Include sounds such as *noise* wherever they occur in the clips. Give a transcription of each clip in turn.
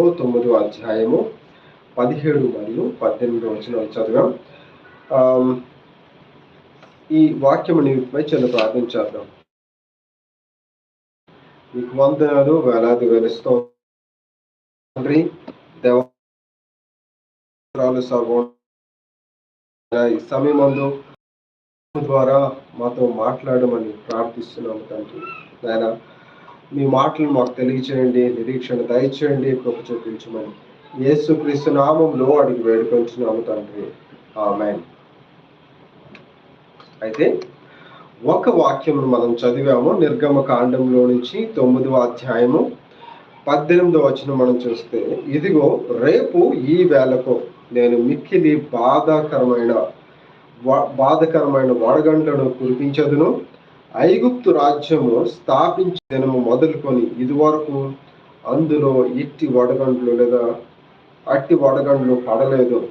తొమ్మిదో అధ్యాయము పదిహేడు మరియు పద్దెనిమిది వచ్చిన చదివాం. ఈ వాక్యము నిమిత్తమై చిన్న ప్రార్థన చేద్దాం. మీకు వందనాలు వేలాది వేలుస్తూ తండ్రి దేవాలు సర్వం ఈ సమయమందు ద్వారా మాతో మాట్లాడమని ప్రార్థిస్తున్నాము తండ్రి. నాయన మీ మాటలు మాకు తెలియచేయండి నిరీక్షణ దయచేయండి కృప చూపించమని. యేసు క్రీస్తు నామంలో అడిగి వేడుకొంచున్నాము తండ్రి. ఆమెన్. అయితే ఒక వాక్యమును మనం చదివాము నిర్గమ కాండంలో నుంచి తొమ్మిదవ అధ్యాయము పద్దెనిమిదవ వచనం మనం చూస్తే ఇదిగో రేపు ఈ వేళకు నేను మిక్కిలి బాధాకరమైన బాధకరమైన వడగంటను కురిపించదును. ఐగుప్తు రాజ్యము స్థాపించిన దినము మొదలుకొని ఇదివరకు అందులో ఇట్టి వడగండ్లు లేదా అట్టి వడగండ్లు పడలేదు.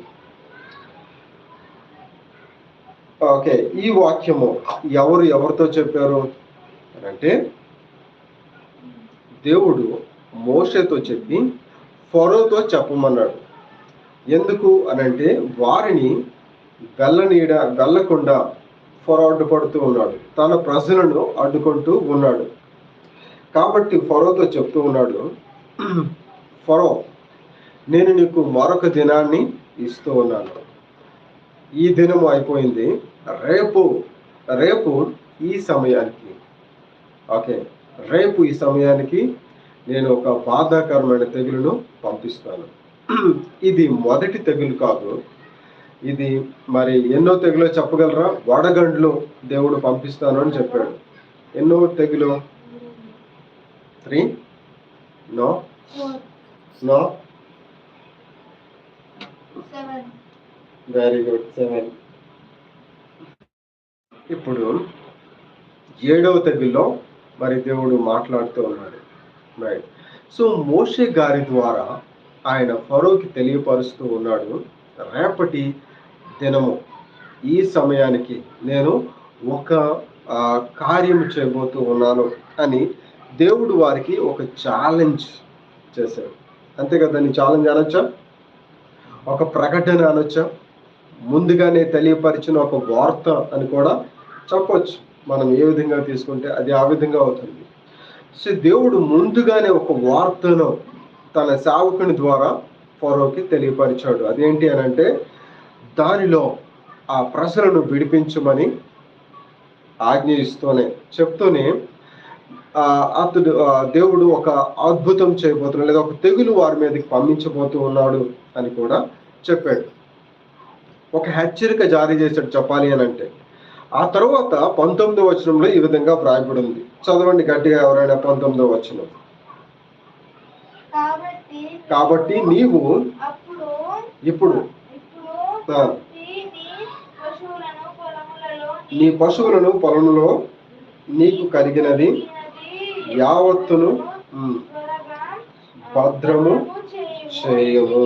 ఓకే ఈ వాక్యము ఎవరు ఎవరితో చెప్పారు? అని అంటే దేవుడు మోషేతో చెప్పి ఫరోతో చెప్పమన్నాడు. ఎందుకు అనంటే వారిని వెళ్ళనీడ వెళ్ళకుండా ఫరో అడ్డుపడుతూ ఉన్నాడు. తన ప్రజలను అడ్డుకుంటూ ఉన్నాడు. కాబట్టి ఫరోతో చెప్తూ ఉన్నాడు ఫరో నేను నీకు మరొక దినాన్ని ఇస్తూ ఉన్నాను. ఈ దినము అయిపోయింది. రేపు రేపు ఈ సమయానికి ఓకే రేపు ఈ సమయానికి నేను ఒక బాధాకరమైన తెగులును పంపిస్తాను. ఇది మొదటి తెగులు కాదు. ఇది మరి ఎన్నో తెగులు చెప్పగలరా? వడగండ్లు దేవుడు పంపిస్తాను అని చెప్పాడు. ఎన్నో తెగులు? Three? No? No? Very good seven. ఇప్పుడు ఏడవ తెగుల్లో మరి దేవుడు మాట్లాడుతూ ఉన్నాడు. రైట్. సో మోషే గారి ద్వారా ఆయన ఫరోకి తెలియపరుస్తూ ఉన్నాడు. రేపటి దినము. ఈ సమయానికి నేను ఒక కార్యం కార్యము చేయబోతూ ఉన్నాను అని దేవుడు వారికి ఒక ఛాలెంజ్ చేశాడు. అంతే కదా దాన్ని ఛాలెంజ్ అనొచ్చా? ఒక ప్రకటన అనొచ్చా? ముందుగానే తెలియపరిచిన ఒక వార్త అని కూడా చెప్పొచ్చు. మనం ఏ విధంగా తీసుకుంటే అది ఆ విధంగా అవుతుంది. సో దేవుడు ముందుగానే ఒక వార్తను తన సేవకుని ద్వారా ఫరోకి తెలియపరిచాడు. అదేంటి అని అంటే దానిలో ఆ ప్రజలను విడిపించమని ఆజ్ఞ ఇస్తూనే చెప్తూనే ఆ, అతడు దేవుడు ఒక అద్భుతం చేయబోతున్నాడు లేదా ఒక తెగులు వారి మీదకి పంపించబోతూ ఉన్నాడు అని కూడా చెప్పాడు. ఒక హెచ్చరిక జారీ చేశాడు చెప్పాలి అని అంటే ఆ తర్వాత పంతొమ్మిదో వచనంలో ఈ విధంగా వ్రాయబడి ఉంది. చదవండి గట్టిగా ఎవరైనా పంతొమ్మిదో వచనం. కాబట్టి నీవు ఇప్పుడు నీ పశువులను పొలంలో నీకు కలిగినది యావత్తును భద్రము చేయము.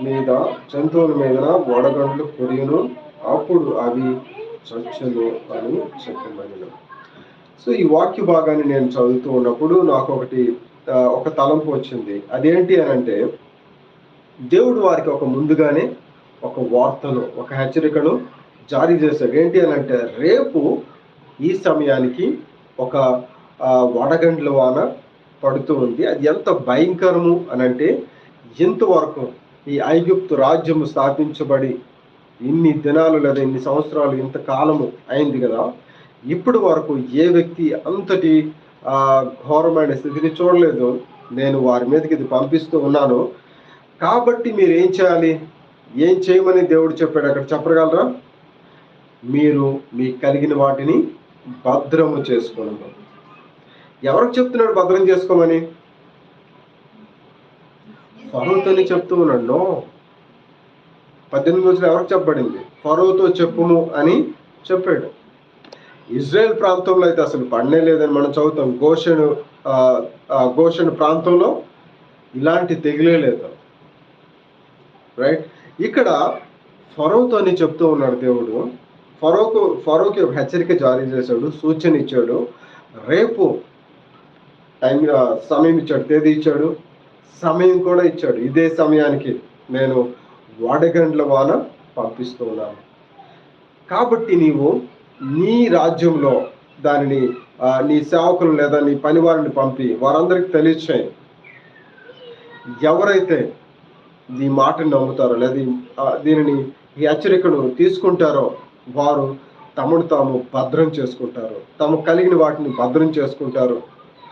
మీద జంతువుల మీద వడగండ్లు కురియును అప్పుడు అవి చచ్చును అని చెప్పబడిన సో ఈ వాక్య భాగాన్ని నేను చదువుతూ ఉన్నప్పుడు నాకు ఒకటి ఒక తలంపు వచ్చింది. అదేంటి అని అంటే దేవుడు వారికి ఒక ముందుగానే ఒక వార్తను ఒక హెచ్చరికను జారీ చేశాడు. ఏంటి అని అంటే రేపు ఈ సమయానికి ఒక వడగండ్ల వాన పడుతూ ఉంది. అది ఎంత భయంకరము అని అంటే ఇంతవరకు ఈ ఐగుప్తు రాజ్యము స్థాపించబడి ఇన్ని దినాలు లేదా ఇన్ని సంవత్సరాలు ఇంత కాలము అయింది కదా. ఇప్పటి వరకు ఏ వ్యక్తి అంతటి ఘోరమైన స్థితిని చూడలేదు. నేను వారి మీదకి ఇది పంపిస్తూ ఉన్నాను. కాబట్టి మీరు ఏం చేయాలి? ఏం చేయమని దేవుడు చెప్పాడు? అక్కడ చెప్పగలరా? మీరు మీకు కలిగిన వాటిని భద్రము చేసుకోండి. ఎవరికి చెప్తున్నాడు భద్రం చేసుకోమని? ఫరోతోని చెప్తూ ఉన్నాడు నో పద్దెనిమిది రోజులు ఎవరికి చెప్పబడింది? ఫరోతో చెప్పుము అని చెప్పాడు. ఇజ్రాయెల్ ప్రాంతంలో అయితే అసలు పడనే లేదని మనం చదువుతాం. గోషను గోషను ప్రాంతంలో ఇలాంటి తెగిలే లేదు. రైట్? ఇక్కడ ఫరోతోని చెప్తూ ఉన్నాడు దేవుడు. ఫరోకు ఫరోకి హెచ్చరిక జారీ చేశాడు సూచన ఇచ్చాడు. రేపు టైం సమయం ఇచ్చాడు తేదీ ఇచ్చాడు. సమయం కూడా ఇచ్చాడు. ఇదే సమయానికి నేను వడగండ్ల వాన పంపిస్తూ ఉన్నాను. కాబట్టి నీవు నీ రాజ్యంలో దానిని నీ సేవకులు లేదా నీ పని వారిని పంపి వారందరికి తెలియచేయి. ఎవరైతే ఈ మాటను నమ్ముతారో లేదా దీనిని ఈ హెచ్చరికను తీసుకుంటారో వారు తమను తాము భద్రం చేసుకుంటారు. తమ కలిగిన వాటిని భద్రం చేసుకుంటారు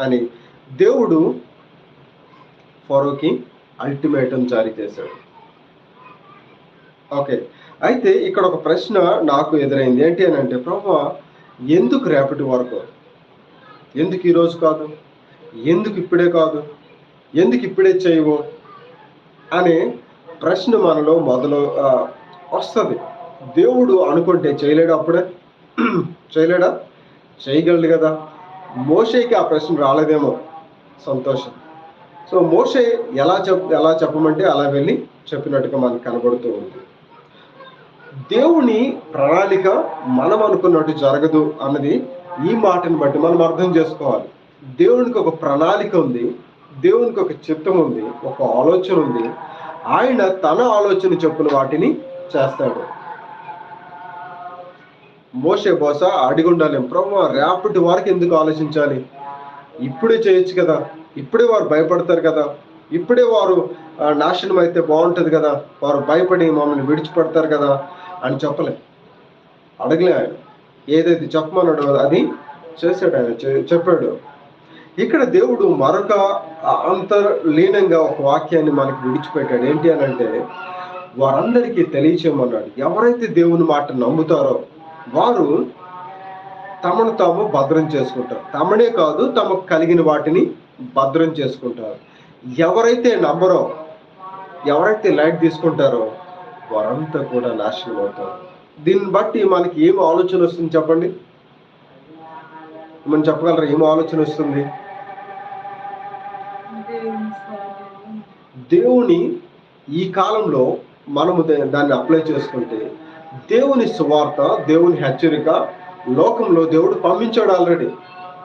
అని దేవుడు ఫరోకి అల్టిమేటం జారీ చేశాడు. ఓకే. అయితే ఇక్కడ ఒక ప్రశ్న నాకు ఎదురైంది. ఏంటి అని అంటే ప్రభు ఎందుకు రేపటి వరకు? ఎందుకు ఈరోజు కాదు? ఎందుకు ఇప్పుడే కాదు? ఎందుకు ఇప్పుడే చేయవు? అనే ప్రశ్న మనలో మొదలు వస్తుంది. దేవుడు అనుకుంటే చేయలేడు అప్పుడే? *clears throat* చేయలేడా? చేయగలడు కదా. మోషేకి ఆ ప్రశ్న రాలేదేమో. సంతోషం. సో మోషే ఎలా చెప్ ఎలా చెప్పమంటే అలా వెళ్ళి చెప్పినట్టుగా మనకు కనబడుతూ ఉంది. దేవుని ప్రణాళిక మనం అనుకున్నట్టు జరగదు అన్నది ఈ మాటని బట్టి మనం అర్థం చేసుకోవాలి. దేవునికి ఒక ప్రణాళిక ఉంది దేవునికి ఒక చిత్తం ఉంది ఒక ఆలోచన ఉంది. ఆయన తన ఆలోచన చెప్పున వాటిని చేస్తాడు. మోసే బహుశా అడిగి ఉండాలి ప్రభు రేపటి వారికి ఎందుకు ఆలోచించాలి? ఇప్పుడే చేయొచ్చు కదా ఇప్పుడే వారు భయపడతారు కదా ఇప్పుడే వారు నాశనం అయితే బాగుంటుంది కదా వారు భయపడి మమ్మల్ని విడిచిపెడతారు కదా అని చెప్పలే. అడగలే ఆయన. ఏదైతే చెప్పమన్నాడో అది చేశాడు ఆయన చె- చెప్పాడు. ఇక్కడ దేవుడు మరొక అంతర్లీనంగా ఒక వాక్యాన్ని మనకి విడిచిపెట్టాడు. ఏంటి అని అంటే వారందరికీ తెలియచేయమన్నాడు. ఎవరైతే దేవుని మాట నమ్ముతారో వారు తమను తాము భద్రం చేసుకుంటారు. తమనే కాదు తమకు కలిగిన వాటిని భద్రం చేసుకుంటారు. ఎవరైతే నమ్మరో ఎవరైతే లైట్ తీసుకుంటారో వరంతా కూడా నాశనం అవుతాం దీన్ని బట్టి మనకి ఏం ఆలోచన వస్తుంది చెప్పండి? మనం చెప్పగలరా? ఏం ఆలోచన వస్తుంది? దేవుని ఈ కాలంలో మనము దే- దాన్ని అప్లై చేసుకుంటే దేవుని సువార్త దేవుని హెచ్చరిక లోకంలో దేవుడు పంపించాడు ఆల్రెడీ.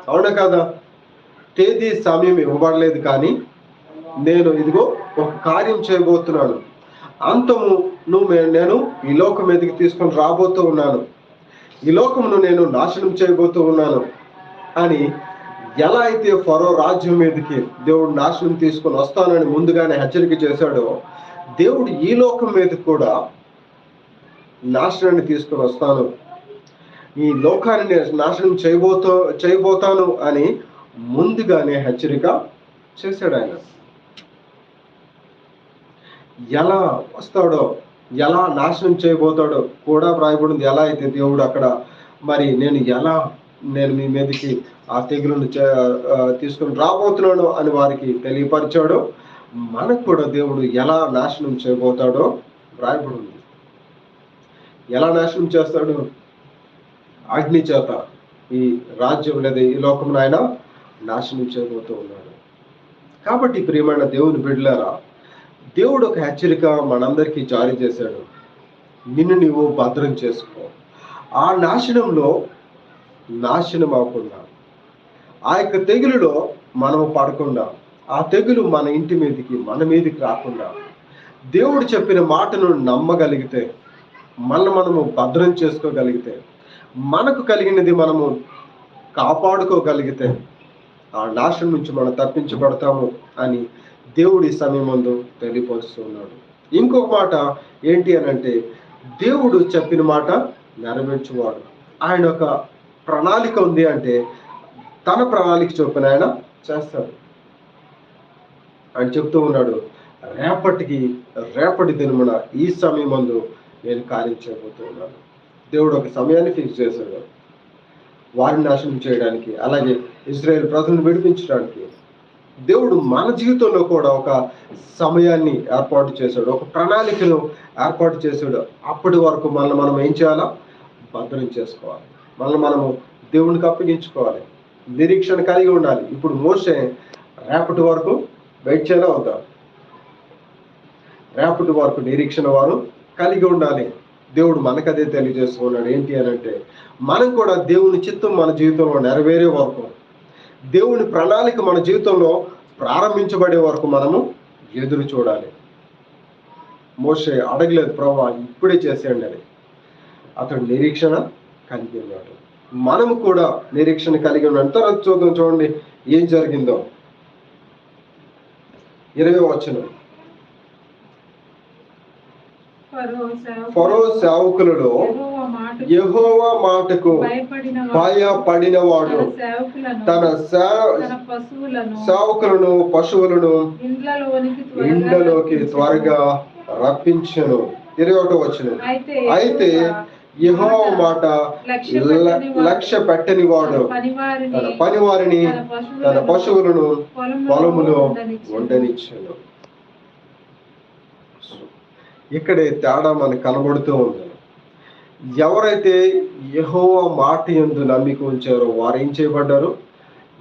అవునా కదా? తేదీ సమయం ఇవ్వబడలేదు కానీ నేను ఇదిగో ఒక కార్యం చేయబోతున్నాను. అంతము నువ్వు నేను ఈ లోకం మీదకి తీసుకొని రాబోతూ ఉన్నాను. ఈ లోకమును నేను నాశనం చేయబోతూ ఉన్నాను. అని ఎలా అయితే ఫరో రాజ్యం మీదకి దేవుడు నాశనం తీసుకొని వస్తానని ముందుగానే హెచ్చరిక చేశాడో దేవుడు ఈ లోకం మీద కూడా నాశనాన్ని తీసుకొని వస్తాను. ఈ లోకాన్ని నేను నాశనం చేయబోతో చేయబోతాను అని ముందుగానే హెచ్చరిక చేశాడు ఆయన. ఎలా వస్తాడో ఎలా నాశనం చేయబోతాడో కూడా వ్రాయబడింది. ఎలా అయితే దేవుడు అక్కడ మరి నేను ఎలా నేను మీ మీదకి ఆ తెగులను చే- తీసుకొని రాబోతున్నాను అని వారికి తెలియపరిచాడో మనకు కూడా దేవుడు ఎలా నాశనం చేయబోతాడో వ్రాయబడింది. ఎలా నాశనం చేస్తాడు? అగ్ని చేత ఈ రాజ్యం లేదా ఈ లోకం ఆయన నాశనం చేయబోతూ ఉన్నాడు. కాబట్టి ప్రియమైన దేవుని బిడ్డలారా దేవుడు ఒక హెచ్చరిక మనందరికీ జారీ చేశాడు. నిన్ను నువ్వు భద్రం చేసుకో. ఆ నాశనంలో నాశనం అవ్వకుండా ఆ యొక్క తెగులులో మనము పడకుండా ఆ తెగులు మన ఇంటి మీదకి మన మీదకి రాకుండా దేవుడు చెప్పిన మాటను నమ్మగలిగితే మన మనము భద్రం చేసుకోగలిగితే మనకు కలిగినది మనము కాపాడుకోగలిగితే ఆ నాశనం నుంచి మనం తప్పించబడతాము అని దేవుడి సమయం ముందు తెలియపరుస్తున్నాడు ఇంకొక మాట ఏంటి అని అంటే దేవుడు చెప్పిన మాట నెరవేర్చువాడు. ఆయన ఒక ప్రణాళిక ఉంది అంటే తన ప్రణాళిక చొప్పున ఆయన చేస్తాడు. ఆయన చెప్తూ ఉన్నాడు రేపటికి రేపటి దినమున ఈ సమయం మందు నేను కార్యం చేయబోతున్నాను. దేవుడు ఒక సమయాన్ని ఫిక్స్ చేశాడు. వారిని నాశనం చేయడానికి అలాగే ఇజ్రాయెల్ ప్రజలను విడిపించడానికి దేవుడు మన జీవితంలో కూడా ఒక సమయాన్ని ఏర్పాటు చేశాడు ఒక ప్రణాళికను ఏర్పాటు చేశాడు. అప్పటి వరకు మనల్ని మనం ఏం చేయాలా? భద్రం చేసుకోవాలి. మనల్ని మనము దేవునికి అప్పగించుకోవాలి. నిరీక్షణ కలిగి ఉండాలి. ఇప్పుడు మోసే రేపటి వరకు వెయిట్ చేయాలా అవుతాం రేపటి వరకు నిరీక్షణ వారు కలిగి ఉండాలి. దేవుడు మనకు అదే తెలియజేస్తున్నాడు ఏంటి అని అంటే మనం కూడా దేవుని చిత్తం మన జీవితంలో నెరవేరే వరకు దేవుని ప్రణాళిక మన జీవితంలో ప్రారంభించబడే వరకు మనము ఎదురు చూడాలి. మోసే అడగలేదు ప్రభా ఇప్పుడే చేసేయండి అని. అతడు నిరీక్షణ కలిగి ఉన్నాడు. మనము కూడా నిరీక్షణ కలిగి ఉన్నాం తర్వాత చూద్దాం చూడండి ఏం జరిగిందో. ఇరవై వచనం. ఫరో సేవకులలో యెహోవా మాటకు భయపడిన వాడు తన సేవకులను పశువులను ఇండలోకి త్వరగా ఇండ్లలోకి త్వరగా రప్పించను. ఇరవై ఒకటో వచ్చిన అయితే అయితే మాట లక్ష్య పెట్టని వాడు తన పనివారిని తన పనివారిని తన పశువులను పొలములో ఉండనిచ్చాను. ఇక్కడే తేడా మనకు కనబడుతూ ఉంది. ఎవరైతే యెహోవా మాట ఎందు నమ్మిక ఉంచారో వారు ఏం చేయబడ్డారు?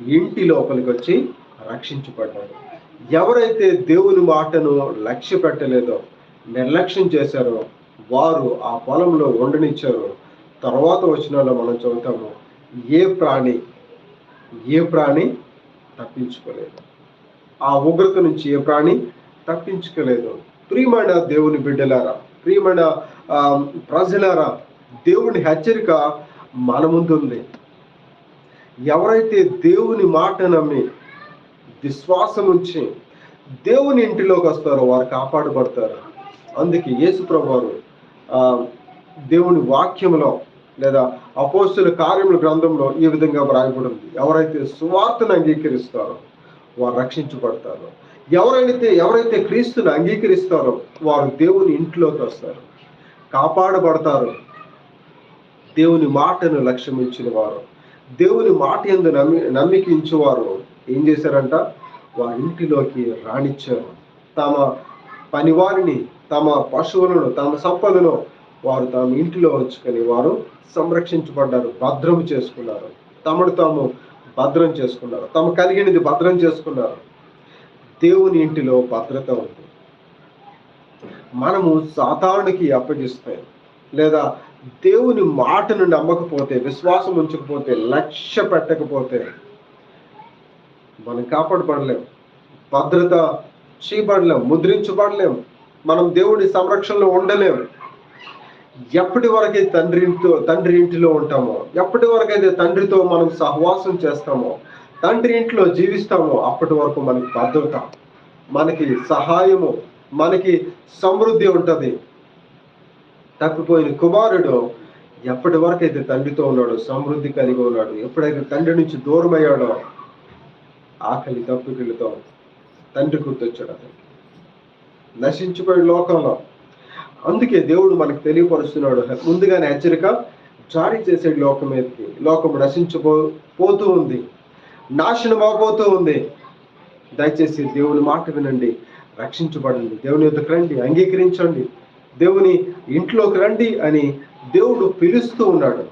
ఇంటి లోపలికి వచ్చి రక్షించబడ్డారు. ఎవరైతే దేవుని మాటను లక్ష్య పెట్టలేదో నిర్లక్ష్యం చేశారో వారు ఆ పొలంలో ఉండనిచ్చారో తర్వాత వచ్చినలో మనం చదువుతాము ఏ ప్రాణి ఏ ప్రాణి తప్పించుకోలేదు. ఆ ఉగ్రత నుంచి ఏ ప్రాణి తప్పించుకోలేదు. ప్రియమైన దేవుని బిడ్డలారా ప్రియమైన ప్రజలారా దేవుని హెచ్చరిక మన ముందు ఉంది ఎవరైతే దేవుని మాట నమ్మి విశ్వాసం ఉంచి దేవుని ఇంటిలోకి వస్తారో వారు కాపాడబడతారు. అందుకే యేసు ప్రభువారు దేవుని వాక్యంలో లేదా అపోస్తుల కార్యముల గ్రంథంలో ఈ విధంగా వ్రాయబడింది. ఎవరైతే సువార్తను అంగీకరిస్తారో వారు రక్షించబడతారు. ఎవరైతే ఎవరైతే క్రీస్తుని అంగీకరిస్తారో వారు దేవుని ఇంట్లోకి వస్తారు. కాపాడబడతారు. దేవుని మాటను లక్ష్యమించిన వారు. దేవుని మాట ఎందు నమ్మి నమ్మికించేవారు ఏం చేశారంట? వారి ఇంటిలోకి రాణించారు తమ పనివారిని తమ పశువులను తమ సంపదను వారు తమ ఇంటిలో ఉంచుకొని వారు సంరక్షించబడ్డారు. భద్రం చేసుకున్నారు. తమను తాము భద్రం చేసుకున్నారు. తమ కలిగినది భద్రం చేసుకున్నారు. దేవుని ఇంటిలో భద్రత ఉంది మనము సాధారణకి అప్పగిస్తే లేదా దేవుని మాటను నమ్మకపోతే విశ్వాసం ఉంచకపోతే లక్ష్య పెట్టకపోతే మనం కాపాడబడలేం భద్రత చేయబడలేం ముద్రించబడలేం మనం దేవుని సంరక్షణలో ఉండలేము. ఎప్పటి వరకైతే తండ్రి తండ్రి ఇంటిలో ఉంటామో ఎప్పటి వరకైతే తండ్రితో మనం సహవాసం చేస్తామో తండ్రి ఇంట్లో జీవిస్తామో అప్పటి వరకు మనకి భద్రత మనకి సహాయము మనకి సమృద్ధి ఉంటుంది. తప్పిపోయిన కుమారుడు ఎప్పటి వరకు అయితే తండ్రితో ఉన్నాడో సమృద్ధి కలిగి ఉన్నాడు ఎప్పుడైతే తండ్రి నుంచి దూరం అయ్యాడో ఆకలి తప్పుకిలతో తండ్రి గుర్తొచ్చాడు అతనికి. నశించిపోయిన లోకంలో. అందుకే దేవుడు మనకు తెలియపరుస్తున్నాడు. ముందుగానే హెచ్చరిక జారీ చేసే లోకం మీదకి లోకం నశించిపో పోతూ ఉంది. నాశనం అవబోతూ ఉంది. దయచేసి దేవుని మాట వినండి రక్షించబడండి. దేవుని యొద్దకు రండి అంగీకరించండి. దేవుని ఇంట్లోకి రండి అని దేవుడు పిలుస్తూ ఉన్నాడు.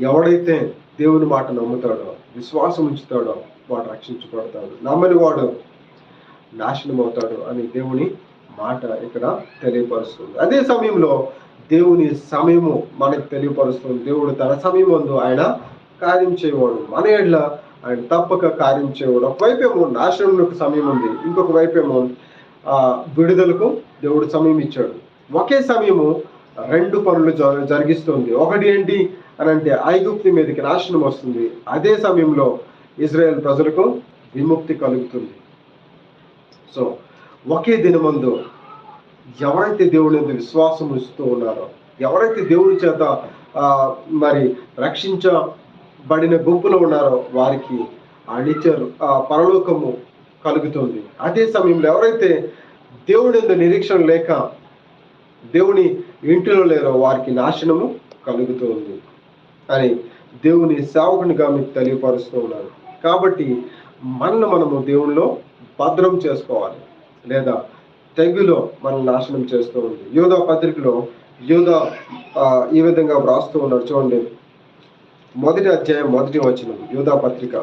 ఎవడైతే దేవుని మాట నమ్ముతాడో విశ్వాసం ఉంచుతాడో వాడు రక్షించబడతాడు. నమ్మని వాడు నాశనం అవుతాడు అని దేవుని మాట ఇక్కడ తెలియపరుస్తుంది. అదే సమయంలో దేవుని సమయము మనకు తెలియపరుస్తుంది. దేవుడు తన సమయం ఆయన కార్యం చేయవాడు మన ఏళ్ళ ఆయన తప్పక కార్యం చేయవాడు. ఒకవైపేమో నాశనంలోకి సమయం ఉంది ఇంకొక వైపేమో ఆ విడుదలకు దేవుడు సమయం ఇచ్చాడు. ఒకే సమయము రెండు పనులు జ- జరిగిస్తుంది. ఒకటి ఏంటి అని అంటే ఐగుప్తి మీదకి నాశనం వస్తుంది. అదే సమయంలో ఇజ్రాయెల్ ప్రజలకు విముక్తి కలుగుతుంది. సో ఒకే దినమందు ఎవరైతే దేవుని మీద విశ్వాసం ఉంచుతూ ఉన్నారో ఎవరైతే దేవుని చేత మరి రక్షించ బడిన గుంపులో ఉన్నారో వారికి అడిచరు ఆ పరలోకము కలుగుతుంది. అదే సమయంలో ఎవరైతే దేవుడి నిరీక్షణ లేక దేవుని ఇంటిలో లేరో వారికి నాశనము కలుగుతుంది అని దేవుని సేవకునిగా మీకు తెలియపరుస్తూ ఉన్నారు. కాబట్టి మనల్ని మనము దేవునిలో భద్రం చేసుకోవాలి లేదా తెగులో మనల్ని నాశనం చేస్తూ ఉంది. యోధా పత్రికలో యోధా ఈ విధంగా వ్రాస్తూ ఉన్నారు. చూడండి. మొదటి అధ్యాయం మొదటి వచనం యోధా పత్రిక.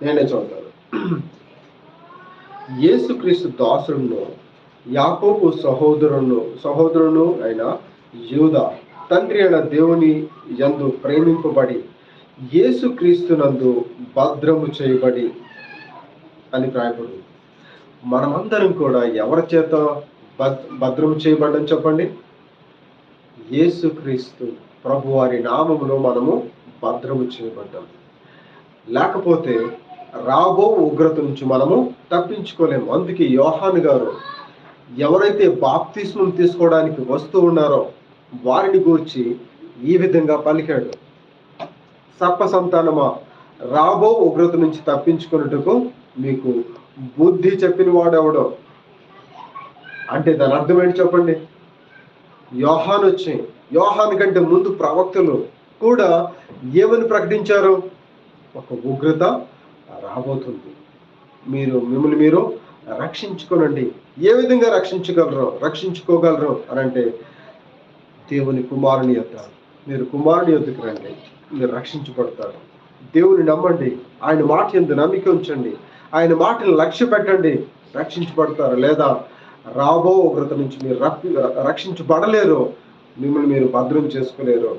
నేనే చదువుతాను యేసుక్రీస్తు దాసుడును యాకోబు సహోదరును సహోదరును అయిన యూద తండ్రి అయిన దేవుని యందు ప్రేమింపబడి యేసుక్రీస్తునందు భద్రము చేయబడి అని ప్రాయపడు మనమందరం కూడా ఎవరి చేత భద్రం చేయబడ్డం చెప్పండి? యేసుక్రీస్తు ప్రభు వారి నామములో మనము భద్రము చేయబడ్డాం. లేకపోతే రాబో ఉగ్రత నుంచి మనము తప్పించుకోలేము అందుకే యోహాన్ గారు ఎవరైతే బాప్తిస్మం తీసుకోవడానికి వస్తూ ఉన్నారో వారిని గూర్చి ఈ విధంగా పలికాడు. సర్ప సంతానమా? రాబో ఉగ్రత నుంచి తప్పించుకున్నట్టుకు మీకు బుద్ధి చెప్పిన వాడెవడో? అంటే దాని అర్థం ఏంటి చెప్పండి? యోహాన్ వచ్చి యోహాన్ కంటే ముందు ప్రవక్తలు కూడా ఏమని ప్రకటించారు? ఒక ఉగ్రత రాబోతుంది. మీరు మిమ్మల్ని మీరు రక్షించుకోనండి. ఏ విధంగా రక్షించగలరు రక్షించుకోగలరు అని అంటే దేవుని కుమారుని యొక్క మీరు కుమారుని యొక్కకి రండి. మీరు రక్షించబడతారు. దేవుని నమ్మండి. ఆయన మాట ఎందు నమ్మిక ఉంచండి. ఆయన మాటలు లక్ష్య పెట్టండి. రక్షించబడతారు లేదా రాబో ఉగ్రత నుంచి మీరు రక్షించబడలేరు. మిమ్మల్ని మీరు భద్రం చేసుకోలేరు.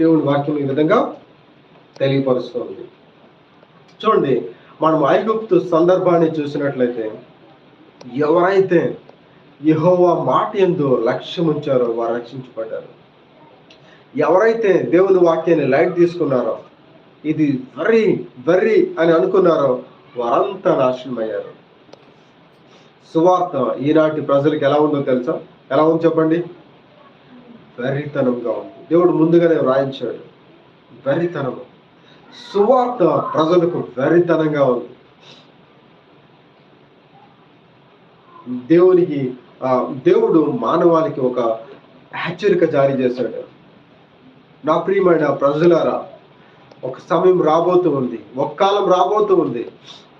దేవుని వాక్యం ఈ విధంగా తెలియపరుస్తుంది. చూడండి మనం ఐగుప్తు సందర్భాన్ని చూసినట్లయితే ఎవరైతే యహోవా మాట ఎందు లక్ష్యం ఉంచారో వారు రక్షించబడ్డారు. ఎవరైతే దేవుని వాక్యాన్ని లైట్ తీసుకున్నారో ఇది వర్రీ వెర్రీ అని అనుకున్నారో వారంతా నాశనం అయ్యారు సువార్త ఈనాటి ప్రజలకు ఎలా ఉందో తెలుసా? ఎలా ఉంది చెప్పండి? వెర్రితనంగా ఉంది. దేవుడు ముందుగానే వ్రాయించాడు. వెర్రితనము సువార్త ప్రజలకు వెర్రితనంగా ఉంది. దేవునికి దేవుడు మానవాళికి ఒక హెచ్చరిక జారీ చేశాడు. నా ప్రియమైన ప్రజలారా ఒక సమయం రాబోతూ ఉంది ఒక కాలం రాబోతూ ఉంది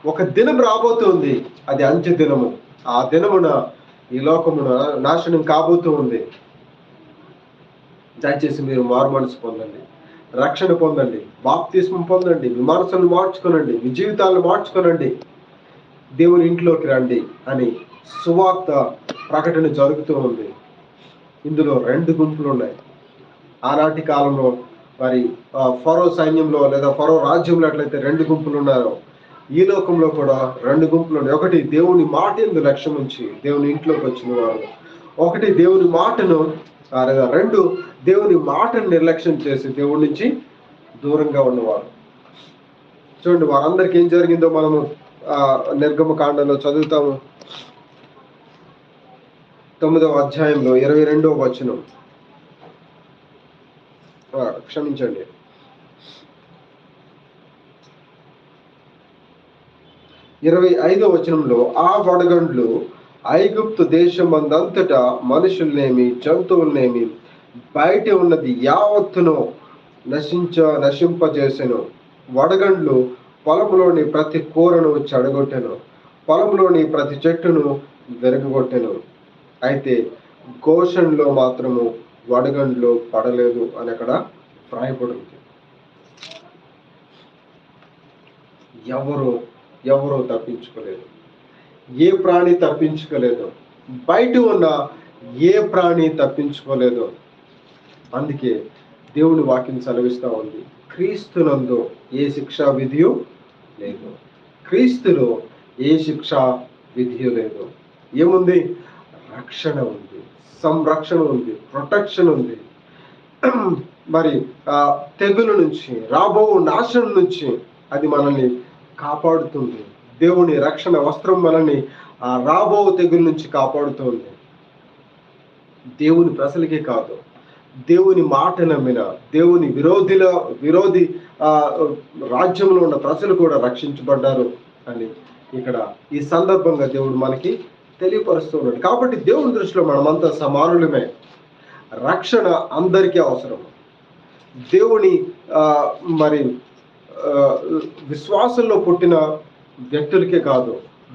ఒక దినం రాబోతూ ఉంది అది అంచె దినము. ఆ దినమున ఈ లోకమున నాశనం కాబోతూ ఉంది. దయచేసి మీరు మారు మనసు పొందండి రక్షణ పొందండి బాప్తిస్మం పొందండి మీ మార్చుకోనండి మీ జీవితాలను మార్చుకోనండి. దేవుని ఇంట్లోకి రండి అని సువార్త ప్రకటన జరుగుతూ ఉంది. ఇందులో రెండు గుంపులు ఉన్నాయి. ఆనాటి కాలంలో మరి ఫరో సైన్యంలో లేదా ఫరో రాజ్యంలో ఎట్లయితే రెండు గుంపులు ఉన్నారో ఈ లోకంలో కూడా రెండు గుంపులు ఉన్నాయి. ఒకటి దేవుని మాట ఎందు లక్ష్యం ఉంచి దేవుని ఇంట్లోకి వచ్చిన వారు. ఒకటి దేవుని మాటను రెండు దేవుని మాటను నిర్లక్ష్యం చేసి దేవుడి నుంచి దూరంగా ఉన్నవారు. చూడండి వారందరికీ ఏం జరిగిందో మనము నిర్గమ కాండంలో చదువుతాము. తొమ్మిదవ అధ్యాయంలో ఇరవై రెండవ వచనం. క్షమించండి. ఇరవై ఐదవ వచనంలో ఆ వడగండ్లు ఐగుప్తు దేశమందంతటా మనుషుల్నేమి జంతువులనేమి బయట ఉన్నది యావత్తును నశించ నశింపజేసెను. వడగండ్లు పొలంలోని ప్రతి కూరను చెడగొట్టెను. పొలంలోని ప్రతి చెట్టును విరగొట్టెను అయితే గోషన్లో మాత్రము వడగండ్లో పడలేదు అని అక్కడ వ్రాయబడింది. ఎవరు ఎవరు తప్పించుకోలేదు. ఏ ప్రాణి తప్పించుకోలేదు. బయట ఉన్న ఏ ప్రాణి తప్పించుకోలేదు. అందుకే దేవుని వాక్యం సెలవిస్తూ ఉంది. క్రీస్తునందు ఏ శిక్షా విధియు లేదు. క్రీస్తులో ఏ శిక్షా విధియు లేదు. ఏముంది? రక్షణ ఉంది సంరక్షణ ఉంది ప్రొటెక్షన్ ఉంది. *clears throat* మరి తెగులు నుంచి రాబో నాశనం నుంచి అది మనల్ని కాపాడుతుంది. దేవుని రక్షణ వస్త్రం మనల్ని ఆ రాబో తెగుల నుంచి కాపాడుతుంది. దేవుని ప్రజలకే కాదు దేవుని మాట నమ్మిన దేవుని విరోధిలో విరోధి రాజ్యంలో ఉన్న ప్రజలు కూడా రక్షించబడ్డారు అని ఇక్కడ ఈ సందర్భంగా దేవుడు మనకి తెలియపరుస్తూ ఉన్నాడు కాబట్టి దేవుని దృష్టిలో మనమంతా సమానులమే. రక్షణ అందరికీ అవసరం. దేవుని మరి విశ్వాసంలో పుట్టిన వ్యక్తులకే కాదు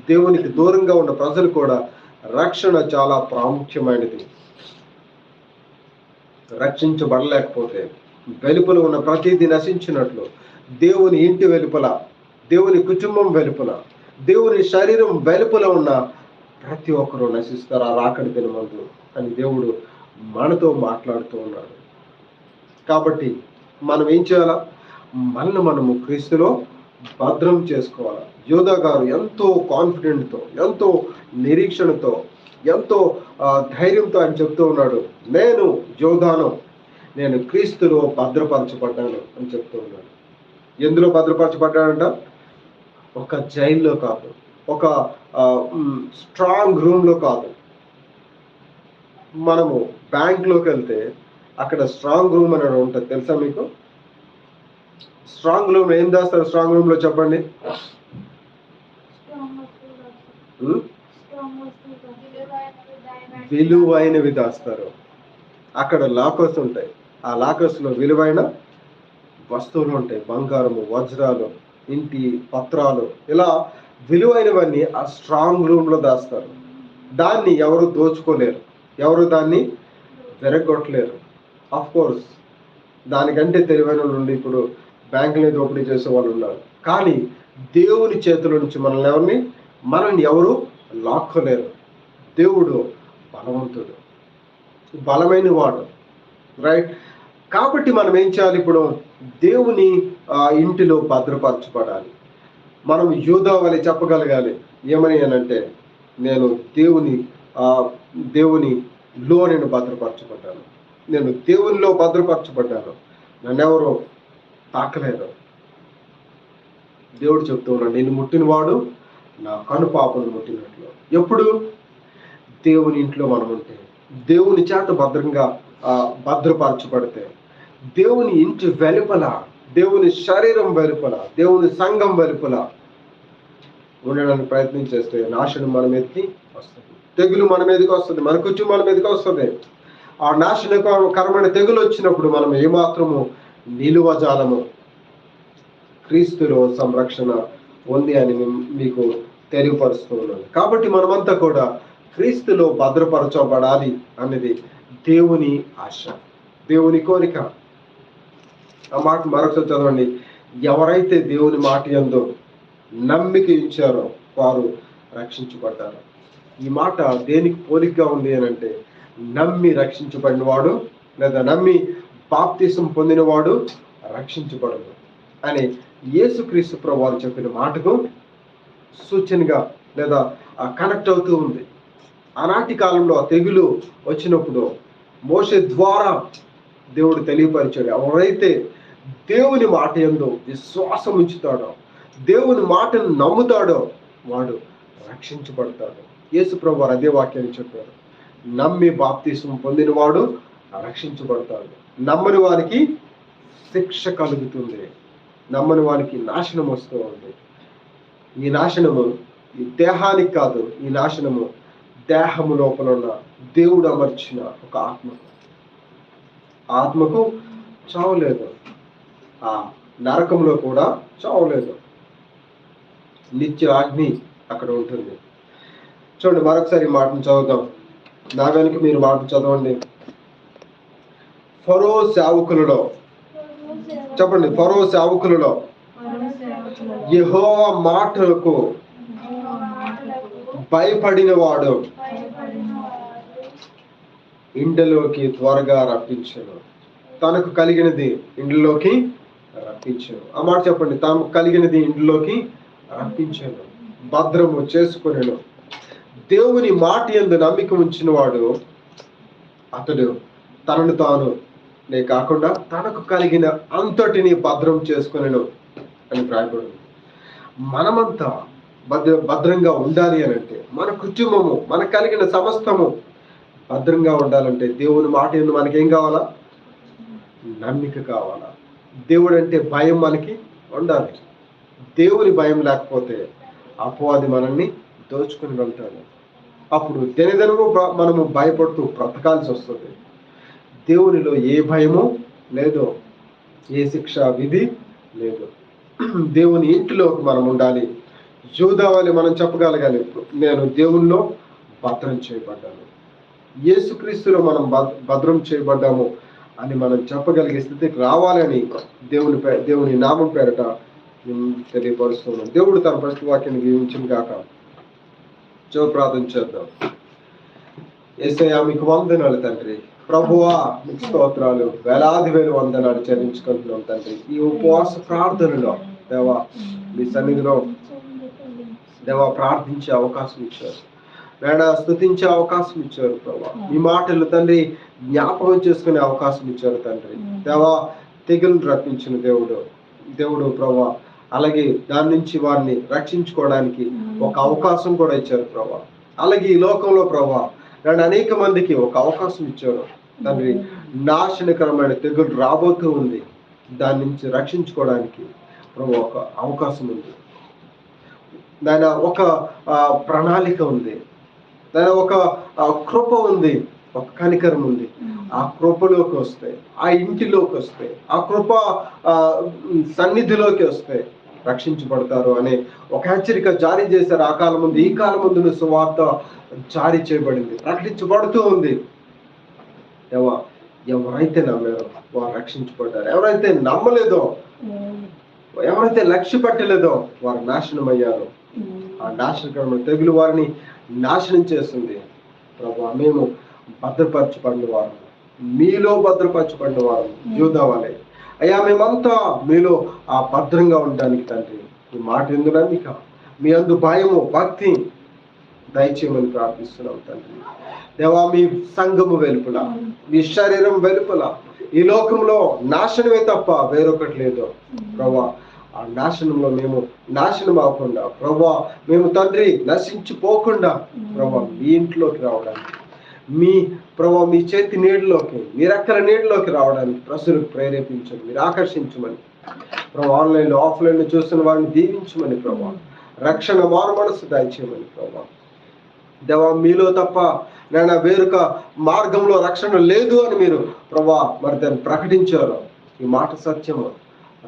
దేవునికి దూరంగా ఉన్న ప్రజలు కూడా రక్షణ చాలా ప్రాముఖ్యమైనది. రక్షించబడలేకపోతే వెలుపల ఉన్న ప్రతిదీ నశించినట్లు దేవుని ఇంటి వెలుపల దేవుని కుటుంబం వెలుపల దేవుని శరీరం వెలుపల ఉన్న ప్రతి ఒక్కరూ నశిస్తారు? ఆ రాకడి దినమందు అని దేవుడు మనతో మాట్లాడుతూ ఉన్నాడు. కాబట్టి మనం ఏం చేయాలా? మనల్ని మనము క్రీస్తులో భద్రం చేసుకోవాలి. యోధా గారు ఎంతో కాన్ఫిడెంట్తో ఎంతో నిరీక్షణతో ఎంతో ధైర్యంతో ఆయన చెప్తూ ఉన్నాడు. నేను యోధాను నేను క్రీస్తులో భద్రపరచబడ్డాను అని చెప్తూ ఉన్నాడు. ఎందులో భద్రపరచబడ్డాడంట? ఒక జైల్లో కాదు. ఒక స్ట్రాంగ్ రూమ్లో కాదు. మనము బ్యాంక్లోకి వెళ్తే అక్కడ స్ట్రాంగ్ రూమ్ అని ఉంటుంది. తెలుసా మీకు? స్ట్రాంగ్ రూమ్ ఏం చేస్తారు స్ట్రాంగ్ రూమ్లో చెప్పండి. విలువైనవి దాస్తారు. అక్కడ లాకర్స్ ఉంటాయి. ఆ లాకర్స్లో విలువైన వస్తువులు ఉంటాయి. బంగారము వజ్రాలు ఇంటి పత్రాలు. ఇలా విలువైనవన్నీ ఆ స్ట్రాంగ్ రూమ్లో దాస్తారు. దాన్ని ఎవరు దోచుకోలేరు. ఎవరు దాన్ని విరగొట్టలేరు. ఆఫ్ కోర్స్ దానికంటే తెలివైన వాళ్ళు ఇప్పుడు బ్యాంకులే దోపిడీ చేసే వాళ్ళు ఉన్నారు. కానీ దేవుని చేతుల నుంచి మనల్ని ఎవరిని? మనల్ని ఎవరు లాక్కోలేరు. దేవుడు బలవంతుడు. బలమైన వాడు. రైట్ కాబట్టి మనం ఏం చేయాలి ఇప్పుడు? దేవుని ఆ, ఇంటిలో భద్రపరచబడాలి. మనం యూదా వలె చెప్పగలగాలి. ఏమని అనంటే నేను దేవుని దేవుని లో నేను భద్రపరచబడ్డాను. నేను దేవునిలో భద్రపరచబడ్డాను. నన్నెవరో తాకలేదు. దేవుడు చెప్తూ ఉన్నాడు నేను ముట్టినవాడు నా కను పాపను ముట్టినట్లు. ఎప్పుడు? దేవుని ఇంట్లో మనం ఉంటే దేవుని చేత భద్రంగా భద్రపరచబడితే దేవుని ఇంటి వెలుపల దేవుని శరీరం వెలుపల దేవుని సంఘం వెలుపల ఉండడానికి ప్రయత్నం చేస్తే నాశనం మన మీదకి వస్తుంది. తెగులు మన మీదకి వస్తుంది. మన కుటుంబాల మీదకి వస్తుంది. ఆ నాశనకరమైన తెగులు వచ్చినప్పుడు మనం ఏమాత్రము నిలువజాలము క్రీస్తులో సంరక్షణ ఉంది అని మీకు తెలియపరుస్తూ ఉన్నాను. కాబట్టి మనమంతా కూడా క్రీస్తులో భద్రపరచబడాలి అనేది దేవుని ఆశ దేవుని కోరిక. ఆ మాట మరొకసారి చదవండి. ఎవరైతే దేవుని మాట ఎందో నమ్మిక ఇచ్చారో వారు రక్షించబడ్డారు. ఈ మాట దేనికి పోలికగా ఉంది అని అంటే నమ్మి రక్షించబడినవాడు లేదా నమ్మి బాప్తీసం పొందినవాడు రక్షించబడదు అని యేసుక్రీస్తు ప్రభు వారు చెప్పిన మాటకు సూచనగా లేదా కనెక్ట్ అవుతూ ఉంది. ఆనాటి కాలంలో ఆ తెగులు వచ్చినప్పుడు మోస ద్వారా దేవుడు తెలియపరిచాడు. ఎవరైతే దేవుని మాట ఎందు విశ్వాసం ఉంచుతాడో దేవుని మాటను నమ్ముతాడో వాడు రక్షించబడతాడు. యేసు ప్రభు అదే వాక్యాన్ని చెప్పారు. నమ్మి బాప్తీసం పొందినవాడు రక్షించబడతాడు. నమ్మని వారికి శిక్ష కలుగుతుంది. నమ్మని వారికి నాశనం వస్తూ ఉంది. ఈ నాశనము ఈ దేహానికి కాదు ఈ నాశనము దేహము లోపల ఉన్న దేవుడు అమర్చిన ఒక ఆత్మ. ఆత్మకు చావలేదు ఆ నరకంలో కూడా చావలేదు నిత్య అగ్ని అక్కడ ఉంటుంది. చూడండి మరొకసారి మాటను చదువుదాం. నా వెనుక మీరు మాట చదవండి. ఫరో సేవకులలో చెప్పండి ఫరో సేవకులలో మరో మాటలకు భయపడినవాడు భయపడిన వాడు త్వరగా రప్పించను. తనకు కలిగినది ఇండ్లలోకి రప్పించను. ఆ మాట చెప్పండి తనకు కలిగినది ఇంటిలోకి రప్పించను. భద్రము చేసుకునేను. దేవుని మాట ఎందు నమ్మిక ఉంచిన వాడు అతడు తనను తాను నే కాకుండా తనకు కలిగిన అంతటిని భద్రం చేసుకునేను అని ప్రాయపడు మనమంతా భద్ర భద్రంగా ఉండాలి అని అంటే మన కుటుంబము మనకు కలిగిన సమస్తము భద్రంగా ఉండాలంటే దేవుని మాట ఎందు మనకేం కావాలా? నమ్మిక కావాలా? దేవుడు అంటే భయం మనకి ఉండాలి. దేవుని భయం లేకపోతే అపవాది మనల్ని దోచుకుని వెళ్తాడు. అప్పుడు దినదినము బ- మనము భయపడుతూ బ్రతకాల్సి వస్తుంది. దేవునిలో ఏ భయము లేదో ఏ శిక్ష విధి లేదు. దేవుని ఇంటిలోకి మనం ఉండాలి. యోధావళి మనం చెప్పగలగాలి. నేను దేవునిలో భద్రం చేయబడ్డాను. యేసుక్రీస్తులో మనం భద్రం చేయబడ్డాము అని మనం చెప్పగలిగే స్థితికి రావాలని దేవుని పే- దేవుని నామం పేరట తెలియపరుస్తున్నాం? దేవుడు తన పరిస్థితి వాక్యాన్ని జీవించింది కాక చో ప్రార్థన చేద్దాం. ఏసయ్యా మీకు వందనాలు తండ్రి. ప్రభువా మీకు స్తోత్రాలు. వేలాది వేలు వందనాలు చెల్లించుకుంటున్నాం తండ్రి. ఈ ఉపవాస ప్రార్థనలో దేవా మీ సన్నిధిలో దేవా ప్రార్థించే అవకాశం ఇచ్చారు. వేడ స్థుతించే అవకాశం ఇచ్చారు ప్రభా. మీ మాటలు తండ్రి జ్ఞాపకం చేసుకునే అవకాశం ఇచ్చారు తండ్రి. దేవా తెగులు రప్పించిన దేవుడు. దేవుడు ప్రభా అలాగే దాని నుంచి వారిని రక్షించుకోవడానికి ఒక అవకాశం కూడా ఇచ్చారు ప్రభా. అలాగే ఈ లోకంలో ప్రభా నన్ను అనేక మందికి ఒక అవకాశం ఇచ్చారు. తండ్రి నాశనకరమైన తెగులు రాబోతూ ఉంది. దాని నుంచి రక్షించుకోవడానికి ప్రభు ఒక అవకాశం ఉంది. దాని ఒక ప్రణాళిక ఉంది. దాని ఒక కృప ఉంది. ఒక కనికరం ఉంది. ఆ కృపలోకి వస్తే ఆ ఇంటిలోకి వస్తే ఆ కృప సన్నిధిలోకి వస్తే రక్షించబడతారు అని ఒక హెచ్చరిక జారీ చేశారు ఆ కాలం ముందు. ఈ కాలం ముందు సువార్త జారీ చేయబడింది. ప్రకటించబడుతూ ఉంది. ఎవ ఎవరైతే నమ్మారో వారు రక్షించబడ్డారు. ఎవరైతే నమ్మలేదో ఎవరైతే లక్ష్య పెట్టలేదో వారు నాశనం అయ్యారు ఆ నాశనకరమైన తెగులు వారిని నాశనం చేస్తుంది. ప్రభు మేము భద్రపరచబడిన వారు మీలో భద్రపరచబడిన వారు యూదావాలే. అయ్యా మేమంతా మీలో ఆ భద్రంగా ఉండడానికి తండ్రి. ఈ మాట ఎందుకు నమ్మిక మీ అందు భయము భక్తి దయచేయమని ప్రార్థిస్తున్నాం తండ్రి. దేవా మీ సంఘము వెలుపల మీ శరీరం వెలుపల ఈ లోకంలో నాశనమే తప్ప వేరొకటి లేదు. ప్రభా ఆ నాశనంలో మేము నాశనం అవ్వకుండా ప్రభా మేము తండ్రి నశించిపోకుండా ప్రభా మీ ఇంట్లోకి రావడానికి మీ ప్రభా మీ చేతి నీటిలోకి మీ రెక్కల నీటిలోకి రావడానికి ప్రజలకు ప్రేరేపించండి మీరు ఆకర్షించమని. ప్రభా ఆన్లైన్లో ఆఫ్లైన్లో చూస్తున్న వారిని దీవించమని ప్రభా. రక్షణ మారు మనసు దయచేయమని ప్రభా. దేవా మీలో తప్ప నేను వేరొక మార్గంలో రక్షణ లేదు అని మీరు ప్రభా మరి దాన్ని ప్రకటించారు ఈ మాట సత్యము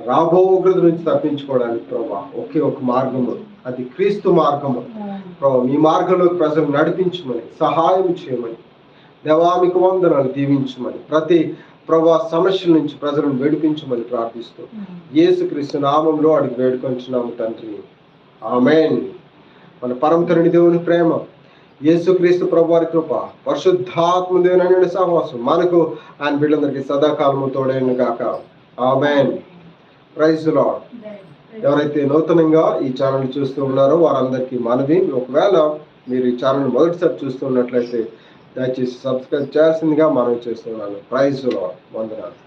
రాబో ఉగ్రత నుంచి తప్పించుకోవడానికి ప్రభా ఒకే ఒక మార్గము అది క్రీస్తు మార్గము. ప్రభా మీ మార్గంలోకి ప్రజలు నడిపించమని సహాయం చేయమని. దేవామికి వందనాలు దీవించమని ప్రతి ప్రభా సమస్యల నుంచి ప్రజలను వేడిపించమని ప్రార్థిస్తూ యేసుక్రీస్తు నామంలో అడిగి వేడుకొంచున్నాము తండ్రి. ఆమెన్. మన పరమతరుని దేవుని ప్రేమ యేసుక్రీస్తు ప్రభువారి కృప పరిశుద్ధాత్మ దేవుని సహవాసం మనకు ఆయన బిడ్డలందరికీ సదాకాలము తోడైన గాక. ఆమెన్. ప్రైజ్ లాడ్ ఎవరైతే నూతనంగా ఈ ఛానల్ చూస్తూ ఉన్నారో వారందరికీ మనవి. ఒకవేళ మీరు ఈ ఛానల్ మొదటిసారి చూస్తున్నట్లయితే దయచేసి సబ్స్క్రైబ్ చేయాల్సిందిగా మనం చేస్తున్నాను. ప్రైజ్ వందనాలు.